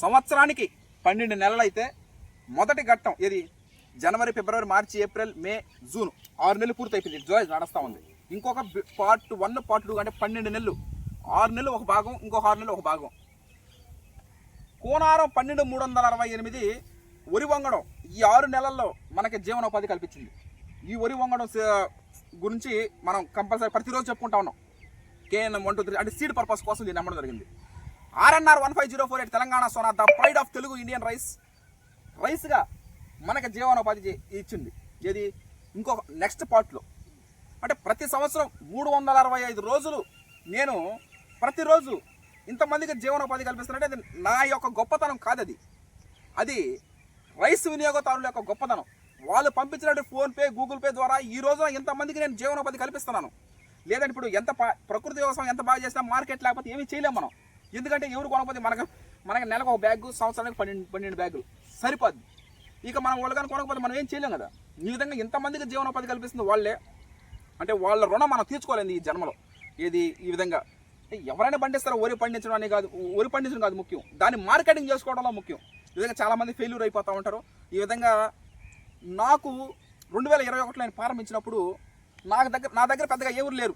సంవత్సరానికి పన్నెండు నెలలు అయితే మొదటి ఘట్టం ఇది జనవరి ఫిబ్రవరి మార్చి ఏప్రిల్ మే జూన్. ఆరు నెలలు పూర్తయిపోయింది. జూలై నడుస్తూ ఉంది. ఇంకొక పార్ట్ వన్ పార్ట్ టూ అంటే పన్నెండు నెలలు. ఆరు నెలలు ఒక భాగం ఇంకొక ఆరు నెలలు ఒక భాగం. కోనారం పన్నెండు మూడు వందల అరవై ఎనిమిది వరి వంగడం ఈ ఆరు నెలల్లో మనకి జీవనోపాధి కల్పించింది. ఈ వరి వంగడం గురించి మనం కంపల్సరీ ప్రతిరోజు చెప్పుకుంటా ఉన్నాం. కేఎన్ఎం వన్ టూ త్రీ అంటే సీడ్ పర్పస్ కోసం దీన్ని నమ్మడం జరిగింది. RNR one five zero four eight Telangana Sona the pride of Telugu Indian rice. రైస్గా మనకి జీవనోపాధి ఇచ్చింది. ఏది? ఇంకొక నెక్స్ట్ పార్ట్లో. అంటే ప్రతి సంవత్సరం మూడు వందల అరవై ఐదు రోజులు నేను ప్రతిరోజు ఇంతమందికి జీవనోపాధి కల్పిస్తున్నట్టే అది నా యొక్క గొప్పతనం కాదు అది అది రైస్ వినియోగదారుల యొక్క గొప్పతనం. వాళ్ళు పంపించినట్టు ఫోన్పే గూగుల్ పే ద్వారా ఈ రోజున ఇంతమందికి నేను జీవనోపాధి కల్పిస్తున్నాను. లేదంటే ఇప్పుడు ఎంత ప్రకృతి వ్యవసాయం ఎంత బాగా చేసినా మార్కెట్ లేకపోతే ఏమీ చేయలేము మనం. ఎందుకంటే ఎవరు కొనకపోతే మనకు మనకి నెలకు ఒక బ్యాగ్ సంవత్సరానికి పన్నెండు పన్నెండు బ్యాగులు. సరిపోద్ది. ఇక మనం వాళ్ళని కొనకపోతే మనం ఏం చేయలేం కదా. ఈ విధంగా ఇంతమందికి జీవనోపాధి కల్పిస్తుంది వాళ్ళే. అంటే వాళ్ళ రుణం మనం తీర్చుకోలేదు ఈ జన్మలో. ఏది ఈ విధంగా? ఎవరైనా పండిస్తారో వరి పండించడం అనే కాదు వరి పండించడం కాదు ముఖ్యం. దాన్ని మార్కెటింగ్ చేసుకోవడంలో ముఖ్యం. ఈ విధంగా చాలామంది ఫెయిల్యూర్ అయిపోతూ ఉంటారు. ఈ విధంగా నాకు రెండు వేల ఇరవై ఒకటిలో నేను ప్రారంభించినప్పుడు నాకు దగ్గర నా దగ్గర పెద్దగా ఎవరు లేరు.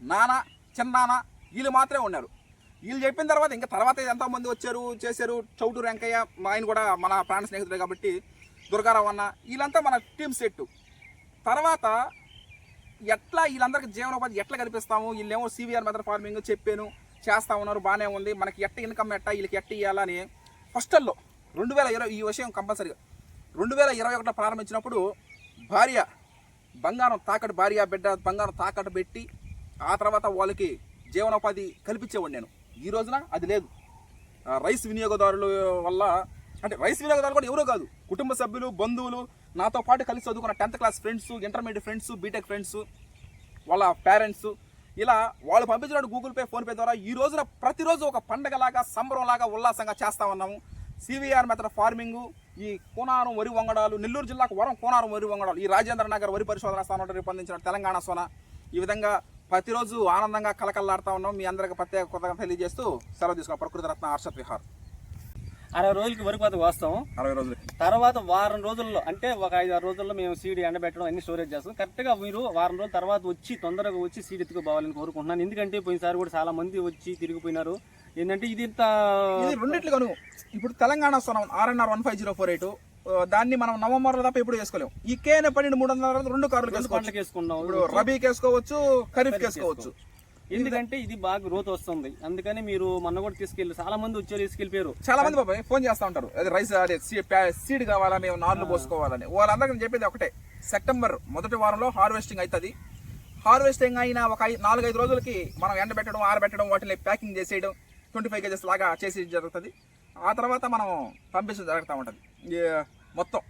నాన్న చిన్నాన్న వీళ్ళు మాత్రమే ఉన్నారు. వీళ్ళు చెప్పిన తర్వాత ఇంకా తర్వాత ఎంతోమంది వచ్చారు చేశారు చౌటూరు వెంకయ్య మా ఆయన కూడా మన ప్రాణ స్నేహితుడే కాబట్టి దుర్గారావు అన్న వీళ్ళంతా మన టీమ్ సెట్. తర్వాత ఎట్లా వీళ్ళందరికీ జీవనోపాధి ఎట్లా కనిపిస్తాము వీళ్ళేమో సివిఆర్ మెథడ్ ఫార్మింగ్ చెప్పాను చేస్తా ఉన్నారు బాగానే ఉంది. మనకి ఎట్ట ఇన్కమ్ ఎట్ట వీళ్ళకి ఎట్ట ఇవ్వాలని ఫస్టల్లో రెండు వేల ఇరవై ఈ విషయం కంపల్సరీగా రెండు వేల ఇరవై ఒకటిలో ప్రారంభించినప్పుడు భార్య బంగారం తాకట్టు భార్య బిడ్డ బంగారం తాకట్టు పెట్టి ఆ తర్వాత వాళ్ళకి జీవనోపాధి కల్పించేవాడు నేను. ఈ రోజున అది లేదు. రైస్ వినియోగదారుల వల్ల అంటే రైస్ వినియోగదారులు కూడా ఎవరో కాదు. కుటుంబ సభ్యులు బంధువులు నాతో పాటు కలిసి చదువుకున్న tenth class friends intermediate friends BTech friends వాళ్ళ పేరెంట్స్ ఇలా వాళ్ళు పంపించిన గూగుల్ పే ఫోన్పే ద్వారా ఈ రోజున ప్రతిరోజు ఒక పండగలాగా సంబరంలాగా ఉల్లాసంగా చేస్తా ఉన్నాము. సివిఆర్ మెథడ్ ఫార్మింగ్ ఈ కోనారం వరి వంగడాలు నెల్లూరు జిల్లాకు వరం కోనారం వరి వంగడాలు ఈ రాజేంద్ర నగర్ వరి పరిశోధన స్థానంలో రూపొందించిన తెలంగాణ సోన. ఈ విధంగా ప్రతిరోజు ఆనందంగా కలకల్లాడుతూ ఉన్నాం. మీ అందరికి ప్రత్యేక కృతజ్ఞత తెలియజేస్తూ సెలవు తీసుకున్నాం. ప్రకృతి రత్న హర్షత్ విహార్. అరవై రోజులకి వరకు కోత వస్తాం అరవై రోజులు తర్వాత వారం రోజుల్లో అంటే ఒక ఐదు ఆరు రోజుల్లో మేము సీడ్ ఎండబెట్టడం అన్ని స్టోరేజ్ చేస్తాం. కరెక్ట్గా మీరు వారం రోజుల తర్వాత వచ్చి తొందరగా వచ్చి సీడ్ ఎత్తుకుపోవాలని కోరుకుంటున్నాను. ఎందుకంటే పోయినసారి కూడా చాలా మంది వచ్చి తిరిగిపోయినారు. ఏంటంటే ఇది ఇంత ఇది రెండిట్లుగాను. ఇప్పుడు తెలంగాణ స్థానం RNR one five zero four eight దాన్ని మనం నవంబర్లో తప్ప ఎప్పుడు చేసుకోలేం ఈ కేన పన్నెండు మూడు వందల రెండు కార్లు ఇప్పుడు రబీకి వేసుకోవచ్చు ఖరీఫ్ వేసుకోవచ్చు. ఎందుకంటే ఇది బాగా గ్రోత్ వస్తుంది. అందుకని మీరు మొన్న కూడా తీసుకెళ్ళి చాలా మంది వచ్చారు తీసుకెళ్ళిపోయారు. చాలా మంది బాబాయ్ ఫోన్ చేస్తా ఉంటారు. అదే రైస్ అదే సీడ్ కావాలా మేము నార్లు పోసుకోవాలని. వాళ్ళందరికీ చెప్పేది ఒకటే. సెప్టెంబర్ మొదటి వారంలో హార్వెస్టింగ్ అవుతుంది. హార్వెస్టింగ్ అయిన ఒక నాలుగైదు రోజులకి మనం ఎండబెట్టడం ఆరబెట్టడం వాటిని ప్యాకింగ్ చేసేయడం ట్వంటీ ఫైవ్ కేజెస్ లాగా చేసి జరుగుతుంది. ఆ తర్వాత మనం పంపించడం జరుగుతూ ఉంటుంది. మొత్తం.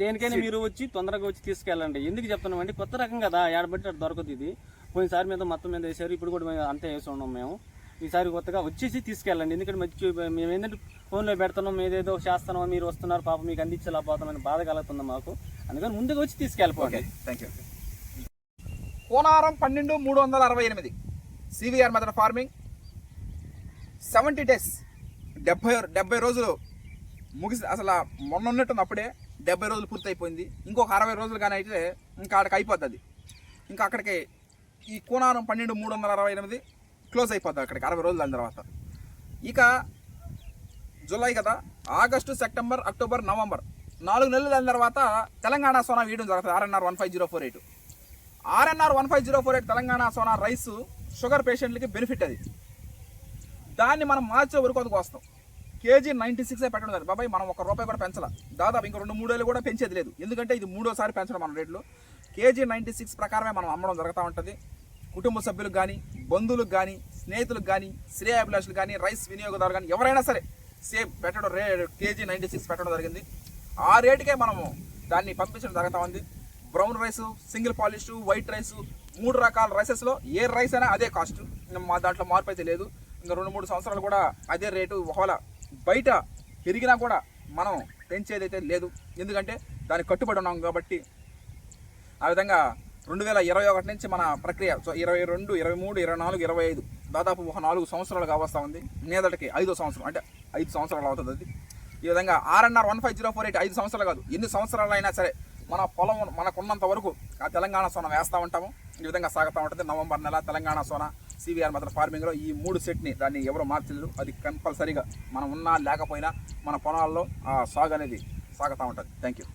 దేనికైనా మీరు వచ్చి తొందరగా వచ్చి తీసుకెళ్ళండి. ఎందుకు చెప్తున్నాం అంటే కొత్త రకం కదా ఏడబట్టి అటు దొరకదు ఇది. పోయినసారి మీద మొత్తం మీద వేసారు ఇప్పుడు కూడా మేము అంతే వేసి ఉన్నాం మేము. ఈసారి కొత్తగా వచ్చేసి తీసుకెళ్ళండి. ఎందుకంటే మంచి మేము ఏంటంటే ఫోన్లో పెడుతున్నాం ఏదేదో చేస్తున్నాం మీరు వస్తున్నారు పాపం మీకు అందించలేకపోతామని బాధ కలుగుతుంది మాకు. అందుకని ముందుగా వచ్చి తీసుకెళ్ళిపోండి. థ్యాంక్ యూ కోనారం పన్నెండు మూడు వందల అరవై ఎనిమిది. CVR method farming. Seventy days డెబ్బై డెబ్బై రోజులు ముగిసి అసలు మొన్న ఉన్నట్టుంది అప్పుడే డెబ్బై రోజులు పూర్తి అయిపోయింది ఇంకొక అరవై రోజులు కానీ అయితే ఇంకా అక్కడికి అయిపోతుంది. ఇంకా అక్కడికి ఈ కోనారం పన్నెండు మూడు వందల అరవై ఎనిమిది క్లోజ్ అయిపోద్ది అక్కడికి అరవై రోజులు దాని తర్వాత. ఇక జూలై కదా ఆగస్టు సెప్టెంబర్ అక్టోబర్ నవంబర్ నాలుగు నెలలు దాని తర్వాత తెలంగాణ సోనా వేయడం జరుగుతుంది RNR one five zero four eight. RNR one five zero four eight Telangana Sona rice sugar పేషెంట్లకి బెనిఫిట్ అది. దాన్ని మనం మార్చే వరకు అది వస్తాం. కేజీ నైంటీ సిక్స్ పెట్టడం లేదు. బాబాయ్ మనం ఒక రూపాయి కూడా పెంచాల. దాదాపు ఇంకా రెండు మూడేళ్ళు కూడా పెంచేది లేదు. ఎందుకంటే ఇది మూడోసారి పెంచడం మన రేట్లు. కేజీ నైంటీ సిక్స్ ప్రకారమే మనం అమ్మడం జరుగుతూ ఉంటుంది. కుటుంబ సభ్యులకు కానీ బంధువులకు కానీ స్నేహితులకు కానీ శ్రేయాభిలాషులు కానీ రైస్ వినియోగదారు కానీ ఎవరైనా సరే సేమ్ పెట్టడం రే కేజీ నైంటీ సిక్స్ పెట్టడం జరిగింది. ఆ రేటుకే మనము దాన్ని పంపించడం జరుగుతూ ఉంది. Brown rice single polish white rice మూడు రకాల రైసెస్లో ఏ రైస్ అయినా అదే కాస్ట్. మా దాంట్లో మార్పు అయితే లేదు. రెండు మూడు సంవత్సరాలు కూడా అదే రేటు ఒకవేళ బయట పెరిగినా కూడా మనం పెంచేది అయితే లేదు. ఎందుకంటే దానికి కట్టుబడి ఉన్నాం కాబట్టి ఆ విధంగా రెండు వేల ఇరవై ఒకటి నుంచి మన ప్రక్రియ సో ఇరవై రెండు ఇరవై మూడు ఇరవై నాలుగు ఇరవై ఐదు దాదాపు ఒక నాలుగు సంవత్సరాలు కావస్తా ఉంది. మీదటికి ఐదో సంవత్సరం అంటే ఐదు సంవత్సరాలు అవుతుంది అది. ఈ విధంగా RNR one five zero four eight ఐదు సంవత్సరాలు కాదు. ఎన్ని సంవత్సరాలు అయినా సరే మన పొలం మనకున్నంత వరకు ఆ తెలంగాణ సోన వేస్తూ ఉంటాము. ఈ విధంగా సాగుతూ ఉంటుంది. నవంబర్ నెల తెలంగాణ సోన. సివిఆర్ మాత్రం ఫార్మింగ్లో ఈ మూడు సెట్ని దాన్ని ఎవరు మార్చలేరు. అది కంపల్సరీగా మనం ఉన్నా లేకపోయినా మన పొలాల్లో ఆ సాగు అనేది సాగుతూ ఉంటుంది. Thank you